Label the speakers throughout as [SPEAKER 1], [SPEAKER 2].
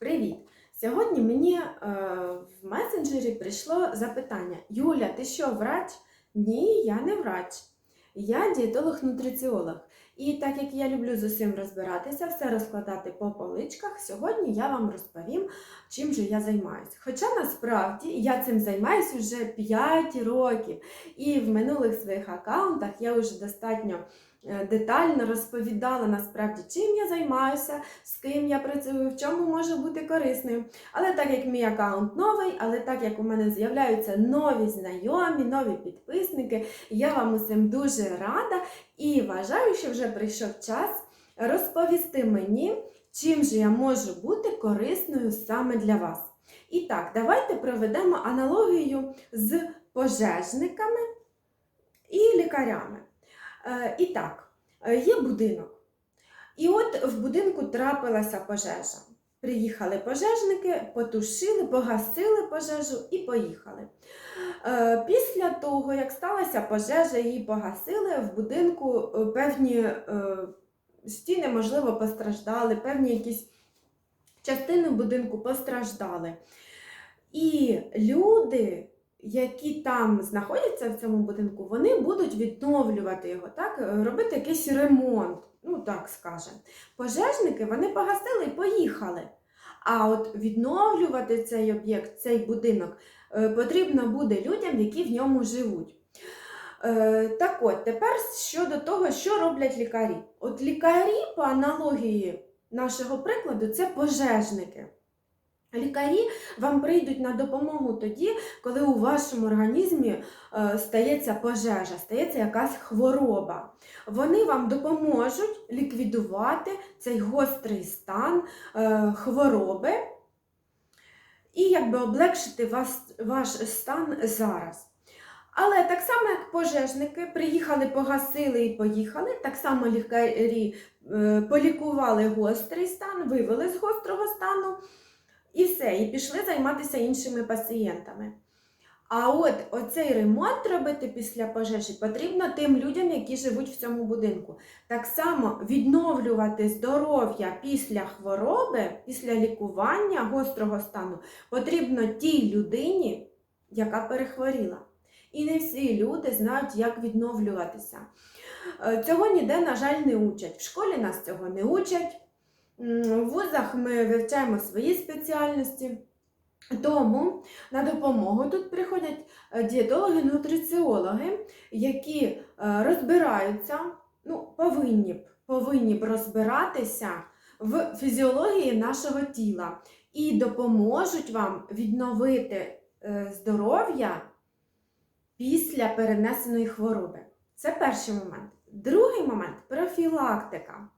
[SPEAKER 1] Привіт! Сьогодні мені е, в месенджері прийшло запитання: Юля, ти що, врач? Ні, я не врач. Я дієтолог-нутриціолог. І так як я люблю з усім розбиратися, все розкладати по поличках, сьогодні я вам розповім, чим же я займаюся. Хоча насправді я цим займаюся вже 5 років, і в минулих своїх аккаунтах я вже достатньо детально розповідала насправді, чим я займаюся, з ким я працюю, в чому можу бути корисною. Але так як мій аккаунт новий, але так як у мене з'являються нові знайомі, нові підписники, я вам усім дуже рада і вважаю, що вже прийшов час розповісти мені, чим же я можу бути корисною саме для вас. І так, давайте проведемо аналогію з пожежниками і лікарями. Е, І так, е, є будинок. І от в будинку трапилася пожежа. Приїхали пожежники, потушили, погасили пожежу і поїхали. Е, Після того, як сталася пожежа, її погасили, в будинку певні стіни, можливо, постраждали, певні якісь частини будинку постраждали. І люди, які там знаходяться в цьому будинку, вони будуть відновлювати його, так? е, робити якийсь ремонт, ну так скажемо. Пожежники вони погасили і поїхали. А от відновлювати цей об'єкт, цей будинок е, потрібно буде людям, які в ньому живуть. Е, Так от, тепер щодо того, що роблять лікарі. От лікарі, по аналогії нашого прикладу, це пожежники. Лікарі вам прийдуть на допомогу тоді, коли у вашому організмі е, стається пожежа, стається якась хвороба. Вони вам допоможуть ліквідувати цей гострий стан е, хвороби і якби облегшити ваш стан зараз. Але так само, як пожежники приїхали, погасили і поїхали, так само лікарі е, полікували гострий стан, вивели з гострого стану і все, і пішли займатися іншими пацієнтами. А от оцей ремонт робити після пожежі потрібно тим людям, які живуть в цьому будинку. Так само відновлювати здоров'я після хвороби, після лікування гострого стану потрібно тій людині, яка перехворіла. І не всі люди знають, як відновлюватися. Е, Цього ніде, на жаль, не учать. В школі нас цього не учать. Вузах ми вивчаємо свої спеціальності. Тому на допомогу тут приходять е, дієтологи, нутриціологи, які е, розбираються, ну, повинні б, повинні б розбиратися в фізіології нашого тіла і допоможуть вам відновити е, здоров'я після перенесеної хвороби. Це перший момент. Другий момент профілактика.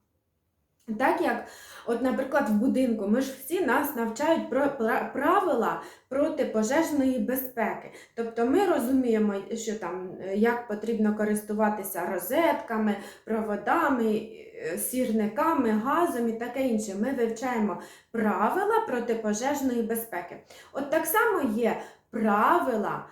[SPEAKER 1] Так як, от, наприклад, в будинку ми ж всі нас навчають про правила протипожежної безпеки. Тобто ми розуміємо, що там е, як потрібно користуватися розетками, проводами, е, сірниками, газом і таке інше. Ми вивчаємо правила протипожежної безпеки. От так само є правила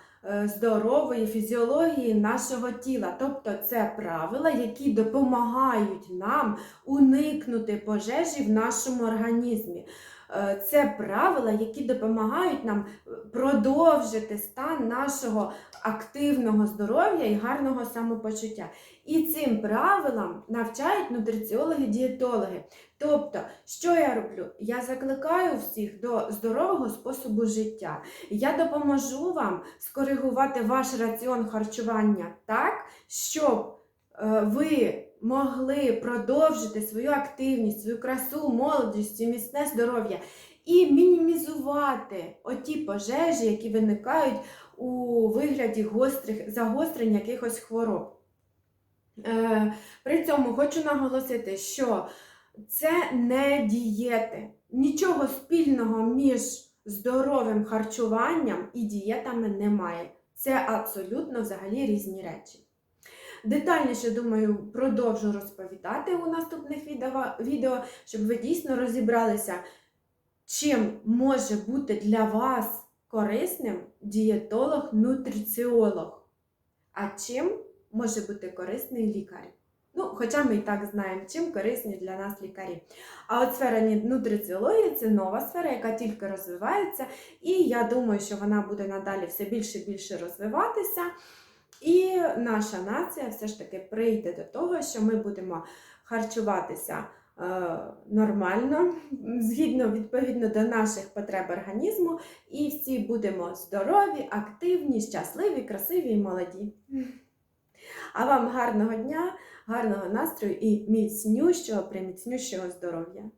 [SPEAKER 1] здорової фізіології нашого тіла. Тобто це правила, які допомагають нам уникнути пожежі в нашому організмі. Е, Це правила, які допомагають нам продовжити стан нашого активного здоров'я і гарного самопочуття. І цим правилам навчають нутриціологи-дієтологи. Тобто, що я роблю? Я закликаю всіх до здорового способу життя. Я допоможу вам скоригувати ваш раціон харчування так, щоб е, ви могли продовжити свою активність, свою красу, молодість і міцне здоров'я і мінімізувати оті пожежі, які виникають у вигляді гострих загострень якихось хвороб. Е, При цьому хочу наголосити, що це не дієти. Нічого спільного між здоровим харчуванням і дієтами немає. Це абсолютно взагалі різні речі. Детальніше, думаю, продовжу розповідати у наступних відео, щоб ви дійсно розібралися, чим може бути для вас корисним дієтолог-нутриціолог, а чим може бути корисний лікар. Ну, хоча ми і так знаємо, чим корисні для нас лікарі. А от сфера нутриціології це нова сфера, яка тільки розвивається, і я думаю, що вона буде надалі все більше і більше розвиватися. І наша нація все ж таки прийде до того, що ми будемо харчуватися нормально, згідно відповідно до наших потреб організму, і всі будемо здорові, активні, щасливі, красиві і молоді. А вам гарного дня, гарного настрою і міцнющого, приміцнющого здоров'я!